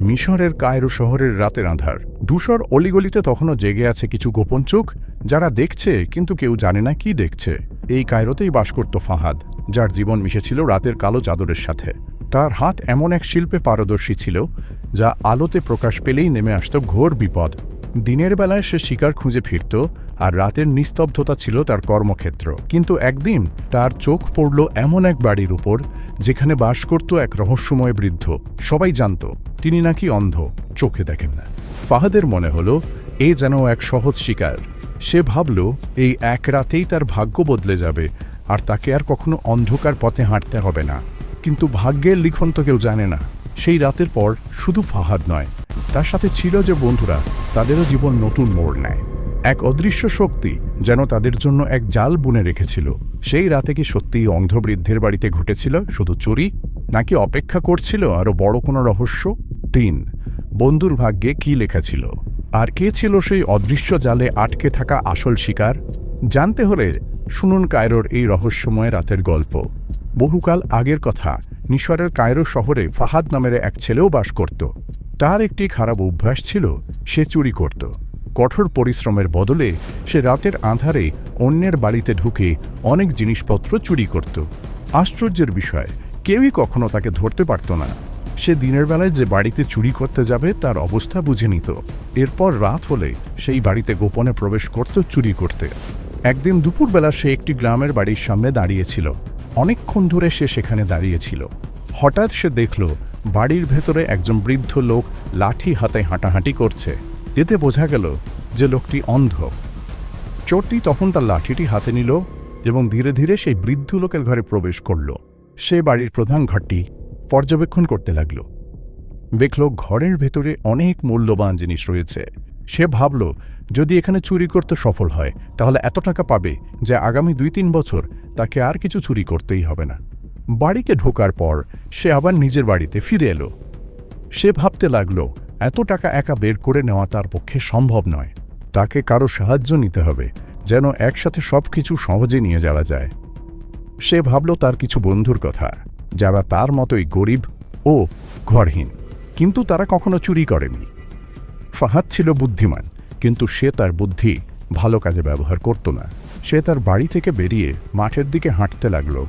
মিশরের কায়রো শহরের রাতের আধার। ধূসর অলিগলিতে তখনও জেগে আছে কিছু গোপন চোখ, যারা দেখছে কিন্তু কেউ জানে না কি দেখছে। এই কায়রোতেই বাস করত ফাহাদ, যার জীবন মিশেছিল রাতের কালো চাদরের সাথে। তার হাত এমন এক শিল্পে পারদর্শী ছিল, যা আলোতে প্রকাশ পেলেই নেমে আসত ঘোর বিপদ। দিনের বেলায় সে শিকার খুঁজে ফিরত, আর রাতের নিস্তব্ধতা ছিল তার কর্মক্ষেত্র। কিন্তু একদিন তার চোখ পড়ল এমন এক বাড়ির উপর, যেখানে বাস করত এক রহস্যময় বৃদ্ধ। সবাই জানত তিনি নাকি অন্ধ, চোখে দেখেন না। ফাহাদের মনে হলো, এ যেন এক সহজ শিকার। সে ভাবল, এই এক রাতেই তার ভাগ্য বদলে যাবে, আর তাকে আর কখনো অন্ধকার পথে হাঁটতে হবে না। কিন্তু ভাগ্যের লিখন তো কেউ জানে না। সেই রাতের পর শুধু ফাহাদ নয়, তার সাথে ছিল যে বন্ধুরা, তাদেরও জীবন নতুন মোড় নেয়। এক অদৃশ্য শক্তি যেন তাদের জন্য এক জাল বুনে রেখেছিল। সেই রাতে কি সত্যিই অন্ধবৃদ্ধের বাড়িতে ঘটেছিল শুধু চুরি, নাকি অপেক্ষা করছিল আরও বড় কোনো রহস্য? তিন বন্ধুর ভাগ্যে কি লেখা ছিল? আর কে ছিল সেই অদৃশ্য জালে আটকে থাকা আসল শিকার? জানতে হলে শুনুন কায়রোর এই রহস্যময় রাতের গল্প। বহুকাল আগের কথা মিশরের কায়রো শহরে ফাহাদ নামের এক ছেলেও বাস করত। তার একটি খারাপ অভ্যাস ছিল, সে চুরি করত। কঠোর পরিশ্রমের বদলে সে রাতের আঁধারে অন্যের বাড়িতে ঢুকে অনেক জিনিসপত্র চুরি করত। আশ্চর্যের বিষয়, কেউই কখনো তাকে ধরতে পারত না। সে দিনের বেলায় যে বাড়িতে চুরি করতে যাবে তার অবস্থা বুঝে নিত। এরপর রাত হলে সেই বাড়িতে গোপনে প্রবেশ করত চুরি করতে। একদিন দুপুরবেলা সে একটি গ্রামের বাড়ির সামনে দাঁড়িয়েছিল। অনেকক্ষণ ধরে সে সেখানে দাঁড়িয়েছিল। হঠাৎ সে দেখল, বাড়ির ভেতরে একজন বৃদ্ধ লোক লাঠি হাতে হাঁটাহাঁটি করছে। এতে বোঝা গেল যে লোকটি অন্ধ। চোরটি তখন তার লাঠিটি হাতে নিল এবং ধীরে ধীরে সেই বৃদ্ধ লোকের ঘরে প্রবেশ করল। সে বাড়ির প্রধান ঘরটি পর্যবেক্ষণ করতে লাগল। দেখল ঘরের ভেতরে অনেক মূল্যবান জিনিস রয়েছে। সে ভাবল, যদি এখানে চুরি করতে সফল হয়, তাহলে এত টাকা পাবে যে আগামী দুই তিন বছর তাকে আর কিছু চুরি করতেই হবে না। বাড়িকে ঢোকার পর সে আবার নিজের বাড়িতে ফিরে এলো। সে ভাবতে লাগল, এত টাকা একা বের করে নেওয়া তার পক্ষে সম্ভব নয়। তাকে কারও সাহায্য নিতে হবে, যেন একসাথে সব কিছু সহজে নিয়ে যাওয়া যায়। সে ভাবল তার কিছু বন্ধুর কথা। যারা তার মতোই গরিব ও ঘরহীন, কিন্তু তারা কখনো চুরি করেনি। ফাহাদ ছিল বুদ্ধিমান, কিন্তু সে তার বুদ্ধি ভালো কাজে ব্যবহার করত না। সে তার বাড়ি থেকে বেরিয়ে মাঠের দিকে হাঁটতে লাগল,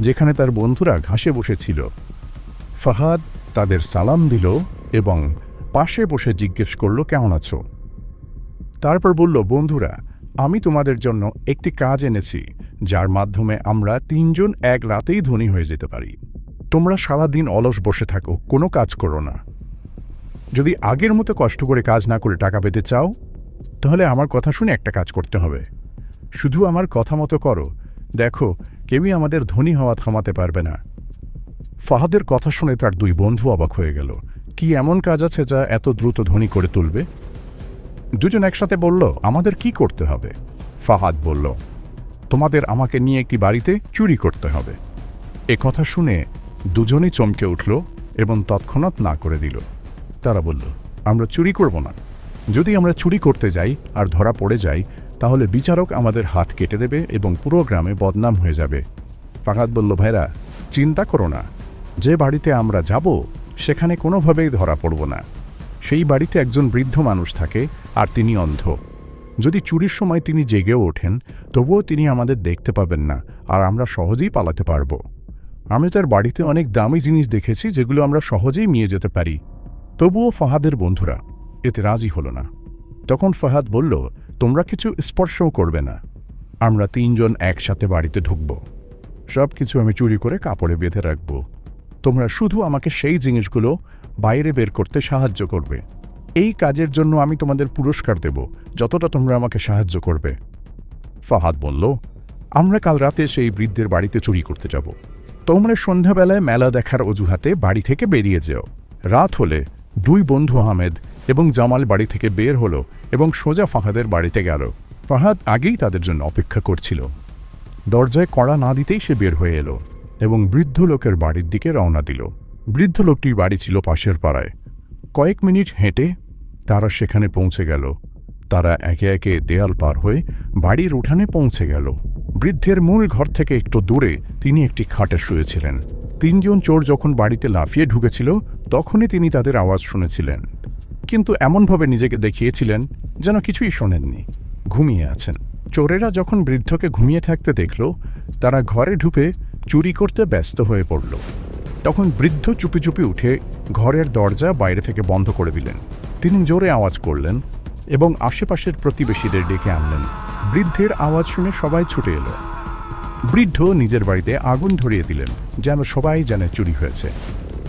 যেখানে তার বন্ধুরা ঘাসে বসেছিল। ফাহাদ তাদের সালাম দিল এবং পাশে বসে জিজ্ঞেস করল, কেমন আছো? তারপর বলল, বন্ধুরা আমি তোমাদের জন্য একটি কাজ এনেছি, যার মাধ্যমে আমরা তিনজন এক রাতেই ধনী হয়ে যেতে পারি। তোমরা সারাদিন অলস বসে থাকো, কোনো কাজ করো না। যদি আগের মতো কষ্ট করে কাজ না করে টাকা পেতে চাও, তাহলে আমার কথা শুনে একটা কাজ করতে হবে। শুধু আমার কথা মতো করো। দেখো, কেউই আমাদের ধনী হওয়া থামাতে পারবে না। ফাহাদের কথা শুনে তার দুই বন্ধু অবাক হয়ে গেল। কি এমন কাজ আছে যা এত দ্রুত ধনী করে তুলবে? দুজন একসাথে বলল, আমাদের কি করতে হবে? ফাহাদ বলল, তোমাদের আমাকে নিয়ে একটি বাড়িতে চুরি করতে হবে। এ কথা শুনে দুজনেই চমকে উঠল এবং তৎক্ষণাৎ না করে দিল। তারা বলল, আমরা চুরি করব না। যদি আমরা চুরি করতে যাই আর ধরা পড়ে যাই, তাহলে বিচারক আমাদের হাত কেটে দেবে এবং পুরো গ্রামে বদনাম হয়ে যাবে। ফাহাদ বলল, ভাইরা, চিন্তা করো না। যে বাড়িতে আমরা যাব, সেখানে কোনোভাবেই ধরা পড়ব না। সেই বাড়িতে একজন বৃদ্ধ মানুষ থাকে আর তিনি অন্ধ। যদি চুরির সময় তিনি জেগেও ওঠেন, তবুও তিনি আমাদের দেখতে পাবেন না আর আমরা সহজেই পালাতে পারব। আমি তার বাড়িতে অনেক দামি জিনিস দেখেছি যেগুলো আমরা সহজেই নিয়ে যেতে পারি। তবুও ফাহাদের বন্ধুরা এতে রাজি হল না। তখন ফাহাদ বলল, তোমরা কিছু স্পর্শও করবে না। আমরা তিনজন একসাথে বাড়িতে ঢুকব। সব কিছু আমি চুরি করে কাপড়ে বেঁধে রাখব। তোমরা শুধু আমাকে সেই জিনিসগুলো বাইরে বের করতে সাহায্য করবে। এই কাজের জন্য আমি তোমাদের পুরস্কার দেব, যতটা তোমরা আমাকে সাহায্য করবে। ফাহাদ বলল, আমরা কাল রাতে সেই বৃদ্ধের বাড়িতে চুরি করতে যাব। তোমরা সন্ধ্যাবেলায় মেলা দেখার অজুহাতে বাড়ি থেকে বেরিয়ে যেও। রাত হলে দুই বন্ধু আহমেদ এবং জামাল বাড়ি থেকে বের হলো এবং সোজা ফাহাদের বাড়িতে গেল। ফাহাদ আগেই তাদের জন্য অপেক্ষা করছিল। দরজায় কড়া না দিতেই সে বের হয়ে এলো এবং বৃদ্ধ লোকের বাড়ির দিকে রওনা দিল। বৃদ্ধ লোকটির বাড়ি ছিল পাশের পাড়ায়। কয়েক মিনিট হেঁটে তারা সেখানে পৌঁছে গেল। তারা একে একে দেয়াল পার হয়ে বাড়ির উঠানে পৌঁছে গেল। বৃদ্ধের মূল ঘর থেকে একটু দূরে তিনি একটি খাটে শুয়েছিলেন। তিনজন চোর যখন বাড়িতে লাফিয়ে ঢুকেছিল, তখনই তিনি তাদের আওয়াজ শুনেছিলেন। কিন্তু এমনভাবে নিজেকে দেখিয়েছিলেন যেন কিছুই শোনেননি। ঘুমিয়ে আছেন। চোরেরা যখন বৃদ্ধকে ঘুমিয়ে থাকতে দেখল, তারা ঘরে ঢুকে চুরি করতে ব্যস্ত হয়ে পড়ল। তখন বৃদ্ধ চুপি চুপি উঠে ঘরের দরজা বাইরে থেকে বন্ধ করে দিলেন। তিনি জোরে আওয়াজ করলেন এবং আশেপাশের প্রতিবেশীদের ডেকে আনলেন। বৃদ্ধের আওয়াজ শুনে সবাই ছুটে এলো। বৃদ্ধ নিজের বাড়িতে আগুন ধরিয়ে দিলেন, যেন সবাই জানে চুরি হয়েছে।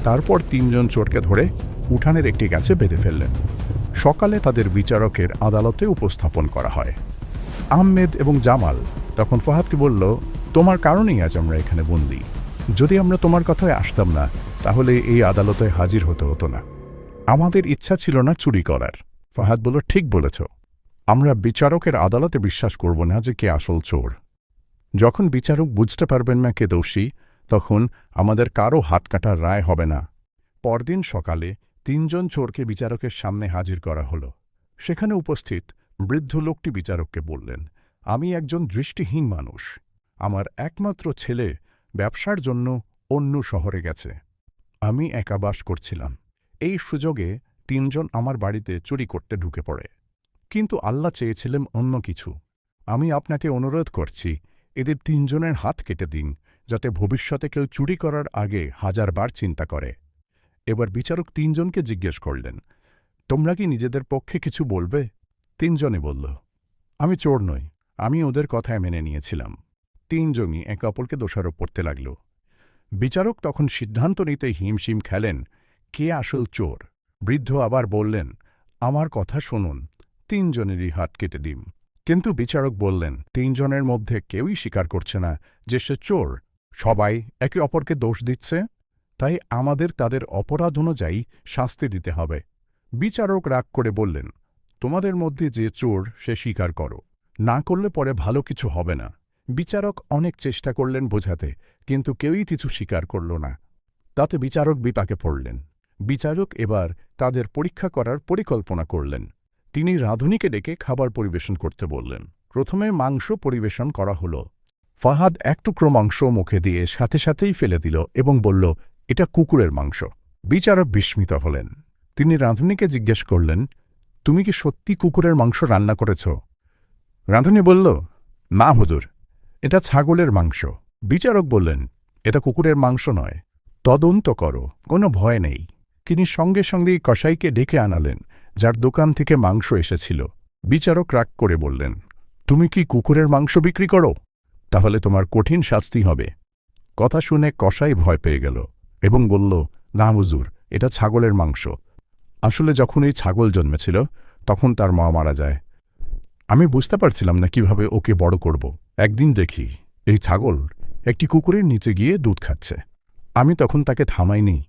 তারপর তিনজন চোরকে ধরে উঠানের একটি গাছে বেঁধে ফেললেন। সকালে তাদের বিচারকের আদালতে উপস্থাপন করা হয়। আহমেদ এবং জামাল তখন ফাহাদকে বলল, তোমার কারণেই আজ আমরা এখানে বন্দি। যদি আমরা তোমার কথায় আসতাম না, তাহলে এই আদালতে হাজির হতে হতো না। আমাদের ইচ্ছা ছিল না চুরি করার। ফাহাদ বলল, ঠিক বলেছ। আমরা বিচারকের আদালতে বিশ্বাস করব না যে কে আসল চোর। যখন বিচারক বুঝতে পারবেন না কে দোষী, তখন আমাদের কারও হাত কাটার রায় হবে না। পরদিন সকালে তিনজন চোরকে বিচারকের সামনে হাজির করা হল। সেখানে উপস্থিত বৃদ্ধ লোকটি বিচারককে বললেন, আমি একজন দৃষ্টিহীন মানুষ। আমার একমাত্র ছেলে ব্যবসার জন্য অন্য শহরে গেছে। আমি একা বাস করছিলাম। এই সুযোগে তিনজন আমার বাড়িতে চুরি করতে ঢুকে পড়ে। কিন্তু আল্লাহ চেয়েছিলেন অন্য কিছু। আমি আপনাকে অনুরোধ করছি, এদের তিনজনের হাত কেটে দিন, যাতে ভবিষ্যতে কেউ চুরি করার আগে হাজারবার চিন্তা করে। এবার বিচারক তিনজনকে জিজ্ঞেস করলেন, তোমরা কি নিজেদের পক্ষে কিছু বলবে? তিনজনে বলল, আমি চোর নই। আমি ওদের কথায় মেনে নিয়েছিলাম। তিনজনই একে অপরকে দোষারোপ করতে লাগল। বিচারক তখন সিদ্ধান্ত নিতে হিমশিম খেলেন, কে আসল চোর? বৃদ্ধ আবার বললেন, আমার কথা শুনুন তিনজনেরই হাত কেটে দিম। কিন্তু বিচারক বললেন তিনজনের মধ্যে কেউই স্বীকার করছে না যে সে চোর। সবাই একে অপরকে দোষ দিচ্ছে। তাই আমাদের তাদের অপরাধ অনুযায়ী শাস্তি দিতে হবে। বিচারক রাগ করে বললেন, তোমাদের মধ্যে যে চোর সে স্বীকার করো। না করলে পরে ভালো কিছু হবে না। বিচারক অনেক চেষ্টা করলেন বোঝাতে, কিন্তু কেউই কিছু স্বীকার করল না। তাতে বিচারক বিপাকে পড়লেন। বিচারক এবার তাদের পরীক্ষা করার পরিকল্পনা করলেন। তিনি রাঁধুনিকে ডেকে খাবার পরিবেশন করতে বললেন। প্রথমে মাংস পরিবেশন করা হল। ফাহাদ এক টুকরো মাংস মুখে দিয়ে সাথে সাথেই ফেলে দিল এবং বলল, এটা কুকুরের মাংস। বিচারক বিস্মিত হলেন। তিনি রাঁধুনিকে জিজ্ঞেস করলেন, তুমি কি সত্যি কুকুরের মাংস রান্না করেছ? রাঁধুনি বলল, না, হুজুর। এটা ছাগলের মাংস। বিচারক বললেন, এটা কুকুরের মাংস নয়। তদন্ত করো, কোনো ভয় নেই। তিনি সঙ্গে সঙ্গেই কসাইকে ডেকে আনালেন, যার দোকান থেকে মাংস এসেছিল। বিচারক রাগ করে বললেন, তুমি কি কুকুরের মাংস বিক্রি করো? তাহলে তোমার কঠিন শাস্তি হবে। কথা শুনে কসাই ভয় পেয়ে গেল এবং বলল, না হুজুর, এটা ছাগলের মাংস। আসলে যখন এই ছাগল জন্মেছিল, তখন তার মা মারা যায়। আমি বুঝতে পারছিলাম না কীভাবে ওকে বড় করব। একদিন দেখি এই ছাগল একটি কুকুরের নিচে গিয়ে দুধ খাচ্ছে। আমি তখন তাকে থামাইনি।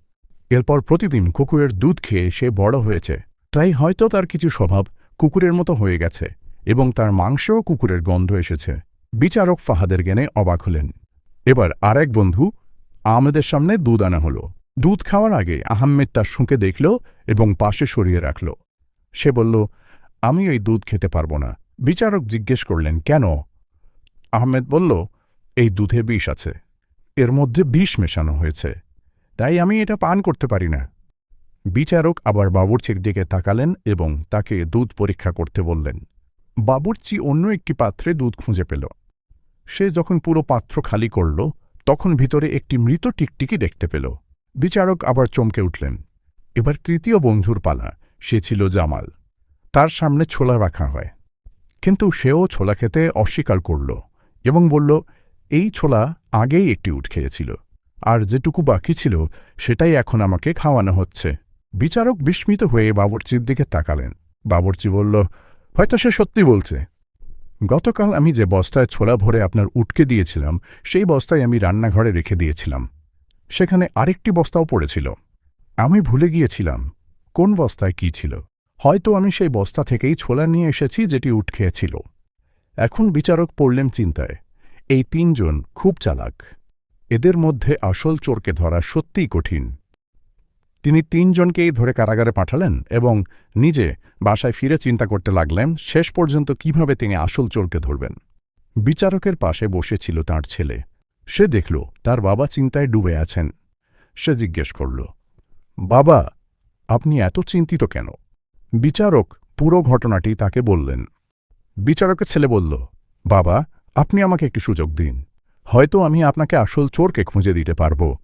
এরপর প্রতিদিন কুকুরের দুধ খেয়ে সে বড় হয়েছে। তাই হয়তো তার কিছু স্বভাব কুকুরের মতো হয়ে গেছে এবং তার মাংসও কুকুরের গন্ধ এসেছে। বিচারক ফাহাদের জ্ঞানে অবাক হলেন। এবার আরেক বন্ধু আহমেদের সামনে দুধ আনা হল। দুধ খাওয়ার আগে আহমেদ তার শুঁকে দেখল এবং পাশে সরিয়ে রাখল। সে বলল, আমি ওই দুধ খেতে পারব না। বিচারক জিজ্ঞেস করলেন, কেন? আহমেদ বলল, এই দুধে বিষ আছে। এর মধ্যে বিষ মেশানো হয়েছে। তাই আমি এটা পান করতে পারি না। বিচারক আবার বাবুর্চির দিকে তাকালেন এবং তাকে দুধ পরীক্ষা করতে বললেন। বাবুর্চি অন্য একটি পাত্রে দুধ খুঁজে পেল। সে যখন পুরো পাত্র খালি করল, তখন ভিতরে একটি মৃত টিকটিকি দেখতে পেল। বিচারক আবার চমকে উঠলেন। এবার তৃতীয় বন্ধুর পালা। সে ছিল জামাল। তার সামনে ছোলা রাখা হয়। কিন্তু সেও ছোলা খেতে অস্বীকার করল। এবং বলল, এই ছোলা আগেই একটি উঠ খেয়েছিল, আর যেটুকু বাকি ছিল সেটাই এখন আমাকে খাওয়ানো হচ্ছে। বিচারক বিস্মিত হয়ে বাবরচির দিকে তাকালেন। বাবরচি বলল, হয়তো সে সত্যি বলছে। গতকাল আমি যে বস্তায় ছোলা ভরে আপনার উটকে দিয়েছিলাম, সেই বস্তায় আমি রান্নাঘরে রেখে দিয়েছিলাম। সেখানে আরেকটি বস্তাও পড়েছিল। আমি ভুলে গিয়েছিলাম কোন বস্তায় কি ছিল। হয়তো আমি সেই বস্তা থেকেই ছোলা নিয়ে এসেছি যেটি উঠ খেয়েছিল। এখন বিচারক পড়লেন চিন্তায়। এই তিনজন খুব চালাক। এদের মধ্যে আসল চোরকে ধরা সত্যিই কঠিন। তিনি তিনজনকেই ধরে কারাগারে পাঠালেন এবং নিজে বাসায় ফিরে চিন্তা করতে লাগলেন, শেষ পর্যন্ত কীভাবে তিনি আসল চোরকে ধরবেন। বিচারকের পাশে বসেছিল তার ছেলে। সে দেখল, তার বাবা চিন্তায় ডুবে আছেন। সে জিজ্ঞেস করল, বাবা, আপনি এত চিন্তিত কেন? বিচারক পুরো ঘটনাটি তাকে বললেন। বিচারকের ছেলে বলল, বাবা, আপনি আমাকে একটি সুযোগ দিন। হয়তো আমি আপনাকে আসল চোরকে খুঁজে দিতে পারব।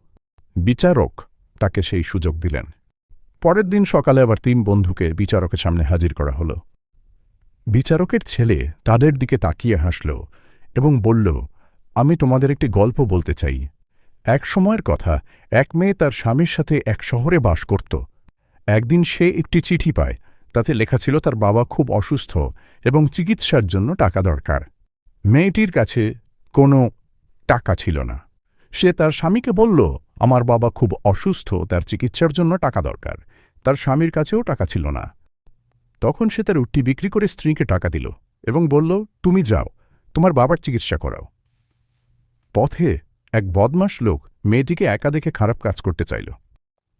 বিচারক তাকে সেই সুযোগ দিলেন। পরের দিন সকালে আবার তিন বন্ধুকে বিচারকের সামনে হাজির করা হল। বিচারকের ছেলে তাদের দিকে তাকিয়ে হাসল এবং বলল, আমি তোমাদের একটি গল্প বলতে চাই। এক সময়ের কথা, এক মেয়ে তার স্বামীর সাথে এক শহরে বাস করত। একদিন সে একটি চিঠি পায় তাতে লেখা ছিল তার বাবা খুব অসুস্থ এবং চিকিৎসার জন্য টাকা দরকার। মেয়েটির কাছে কোনো টাকা ছিল না। সে তার স্বামীকে বলল, আমার বাবা খুব অসুস্থ, তার চিকিৎসার জন্য টাকা দরকার। তার স্বামীর কাছেও টাকা ছিল না। তখন সে তার উটটি বিক্রি করে স্ত্রীকে টাকা দিল এবং বলল, তুমি যাও, তোমার বাবার চিকিৎসা করাও। পথে এক বদমাস লোক মেয়েটিকে একা দেখে খারাপ কাজ করতে চাইল।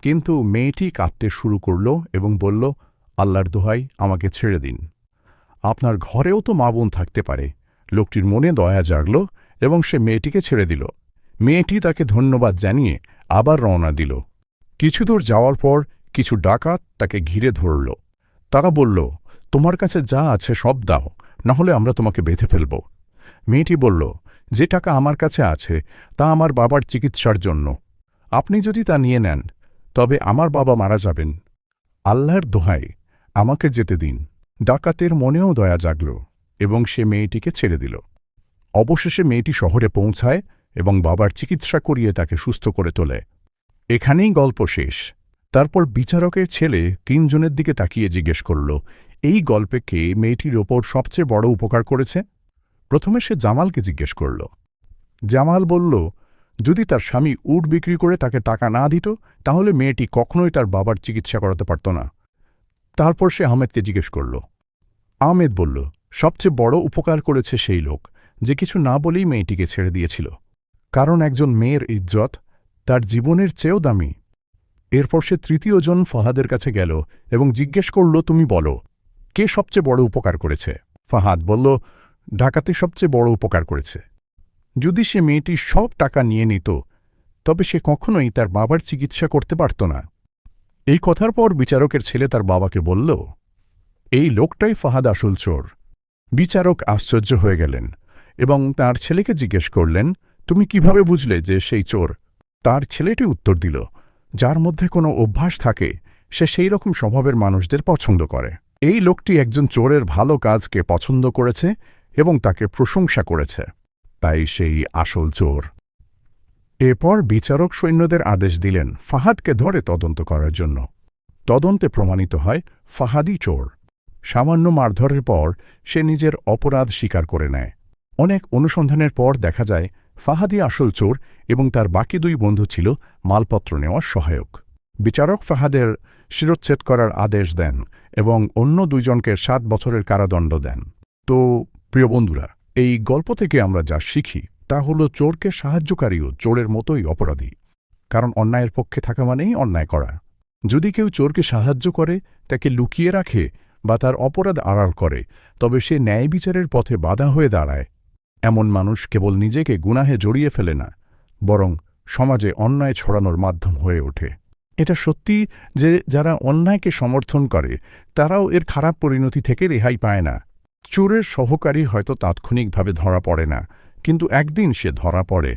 কিন্তু মেয়েটি কাঁদতে শুরু করল এবং বলল আল্লাহর দোহাই আমাকে ছেড়ে দিন। আপনার ঘরেও তো মা বোন থাকতে পারে। লোকটির মনে দয়া জাগল এবং সে মেয়েটিকে ছেড়ে দিল। মেয়েটি তাকে ধন্যবাদ জানিয়ে আবার রওনা দিল। কিছু দূর যাওয়ার পর কিছু ডাকাত তাকে ঘিরে ধরল। তারা বলল, তোমার কাছে যা আছে সব দাও না হলে আমরা তোমাকে বেঁধে ফেলব। মেয়েটি বলল, যে টাকা আমার কাছে আছে, তা আমার বাবার চিকিৎসার জন্য। আপনি যদি তা নিয়ে নেন, তবে আমার বাবা মারা যাবেন। আল্লাহর দোহাই আমাকে যেতে দিন। ডাকাতের মনেও দয়া জাগল এবং সে মেয়েটিকে ছেড়ে দিল। অবশেষে মেয়েটি শহরে পৌঁছায় এবং বাবার চিকিৎসা করিয়ে তাকে সুস্থ করে তোলে। এখানেই গল্প শেষ। তারপর বিচারকের ছেলে তিনজনের দিকে তাকিয়ে জিজ্ঞেস করল, এই গল্পে কে মেয়েটির ওপর সবচেয়ে বড় উপকার করেছে? প্রথমে সে জামালকে জিজ্ঞেস করল। জামাল বলল, যদি তার স্বামী উট বিক্রি করে তাকে টাকা না দিত, তাহলে মেয়েটি কখনোই তার বাবার চিকিৎসা করাতে পারত না। তারপর সে আহমেদকে জিজ্ঞেস করল। আহমেদ বলল, সবচেয়ে বড় উপকার করেছে সেই লোক যে কিছু না বলেই মেয়েটিকে ছেড়ে দিয়েছিল। কারণ একজন মেয়ের ইজ্জত তার জীবনের চেয়েও দামি। এরপর সে তৃতীয়জন ফাহাদের কাছে গেল এবং জিজ্ঞেস করল, তুমি বলো, কে সবচেয়ে বড় উপকার করেছে? ফাহাদ বলল ঢাকাতে সবচেয়ে বড় উপকার করেছে। যদি সে মেয়েটি সব টাকা নিয়ে নিত, তবে সে কখনোই তার বাবার চিকিৎসা করতে পারত না। এই কথার পর বিচারকের ছেলে তার বাবাকে বলল, এই লোকটাই ফাহাদ আসল চোর। বিচারক আশ্চর্য হয়ে গেলেন এবং তার ছেলেকে জিজ্ঞেস করলেন, তুমি কীভাবে বুঝলে যে সেই চোর? তার ছেলেটি উত্তর দিল, যার মধ্যে কোনো অভ্যাস থাকে, সে সেই রকম স্বভাবের মানুষদের পছন্দ করে। এই লোকটি একজন চোরের ভালো কাজকে পছন্দ করেছে এবং তাকে প্রশংসা করেছে। তাই সেই আসল চোর। এরপর বিচারক সৈন্যদের আদেশ দিলেন ফাহাদকে ধরে তদন্ত করার জন্য। তদন্তে প্রমাণিত হয় ফাহাদি চোর। সামান্য মারধরের পর সে নিজের অপরাধ স্বীকার করে নেয়। অনেক অনুসন্ধানের পর দেখা যায় ফাহাদি আসল চোর এবং তার বাকি দুই বন্ধু ছিল মালপত্র নেওয়ার সহায়ক। বিচারক ফাহাদের শিরোচ্ছেদ করার আদেশ দেন এবং অন্য দুইজনকে সাত বছরের কারাদণ্ড দেন। তো, প্রিয় বন্ধুরা, এই গল্প থেকে আমরা যা শিখি তা হল চোরকে সাহায্যকারীও চোরের মতোই অপরাধী। কারণ অন্যায়ের পক্ষে থাকা মানেই অন্যায় করা। যদি কেউ চোরকে সাহায্য করে, তাকে লুকিয়ে রাখে বা তার অপরাধ আড়াল করে, তবে সে ন্যায় বিচারের পথে বাধা হয়ে দাঁড়ায়। এমন মানুষ কেবল নিজেকে গুনাহে জড়িয়ে ফেলে না, বরং সমাজে অন্যায় ছড়ানোর মাধ্যম হয়ে ওঠে। এটা সত্যি যে যারা অন্যায়কে সমর্থন করে, তারাও এর খারাপ পরিণতি থেকে রেহাই পায় না। চোরের সহকারী হয়তো তাৎক্ষণিকভাবে ধরা পড়ে না কিন্তু একদিন সে ধরা পড়ে।